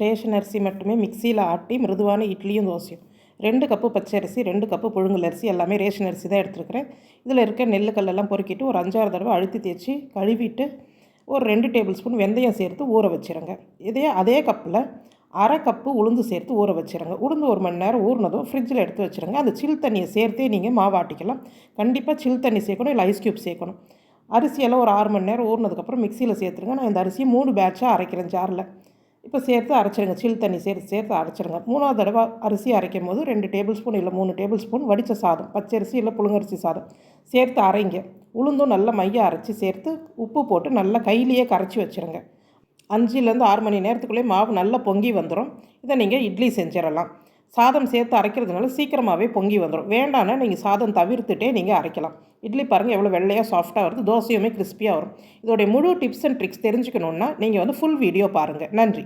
Ration அரிசி மட்டுமே மிக்சியில் ஆட்டி மிருதுவான இட்லியும் தோசையும். ரெண்டு கப்பு பச்சை அரிசி ரெண்டு கப்பு புழுங்கல் அரிசி எல்லாமே ரேஷன் அரிசி தான் எடுத்துருக்கிறேன். இதில் இருக்க நெல் கல்லெல்லாம் பொறுக்கிட்டு ஒரு அஞ்சாறு தடவை அழுத்தி தேய்ச்சி கழுவிட்டு ஒரு ரெண்டு டேபிள் ஸ்பூன் வெந்தயம் சேர்த்து ஊற வச்சிருங்க. இதே அதே கப்பில் அரை கப்பு உளுந்து சேர்த்து ஊற வச்சுருங்க. உளுந்து ஒரு மணி நேரம் ஊறினதும் ஃப்ரிட்ஜில் எடுத்து வச்சுருங்க. அந்த சில் தண்ணியை சேர்த்தே நீங்கள் மாவாட்டிக்கலாம் கண்டிப்பாக சில் தண்ணி சேர்க்கணும் இல்லை ஐஸ் க்யூப் சேர்க்கணும். அரிசியெல்லாம் ஒரு ஆறு மணி நேரம் ஊறினதுக்கப்புறம் மிக்சியில் சேர்த்துருங்க. நான் இந்த அரிசியை மூணு பேட்சாக அரைக்கிறேன் ஜாரில் இப்போ சேர்த்து அரைச்சிருங்க. சில் தண்ணி சேர்த்து சேர்த்து அரைச்சிடுங்க மூணாவது தடவை அரிசி அரைக்கும் போது ரெண்டு டேபிள் ஸ்பூன் இல்லை மூணு டேபிள் ஸ்பூன் வடித்த சாதம் பச்சரிசி இல்லை புழுங்கரிசி சாதம். சேர்த்து அரைங்க. உளுந்தும் நல்லா மைய அரைச்சி சேர்த்து உப்பு போட்டு நல்லா கையிலேயே கரைச்சி வச்சுருங்க. அஞ்சுலேருந்து ஆறு மணி நேரத்துக்குள்ளேயே மாவு நல்லா பொங்கி வந்துடும் இதை நீங்கள் இட்லி செஞ்சிடலாம். சாதம் சேர்த்து அரைக்கிறதுனால சீக்கிரமாகவே பொங்கி வந்துடும் வேண்டாம்னா நீங்கள் சாதம் தவிர்த்துட்டே நீங்கள் அரைக்கலாம். இட்லி பாருங்கள் எவ்வளோ வெள்ளையாக சாஃப்டாக வருது. தோசையுமே கிறிஸ்பியாக வரும். இதோடைய முழு டிப்ஸ் அண்ட் ட்ரிக்ஸ் தெரிஞ்சுக்கணுன்னா நீங்கள் வந்து ஃபுல் வீடியோ பாருங்கள் நன்றி.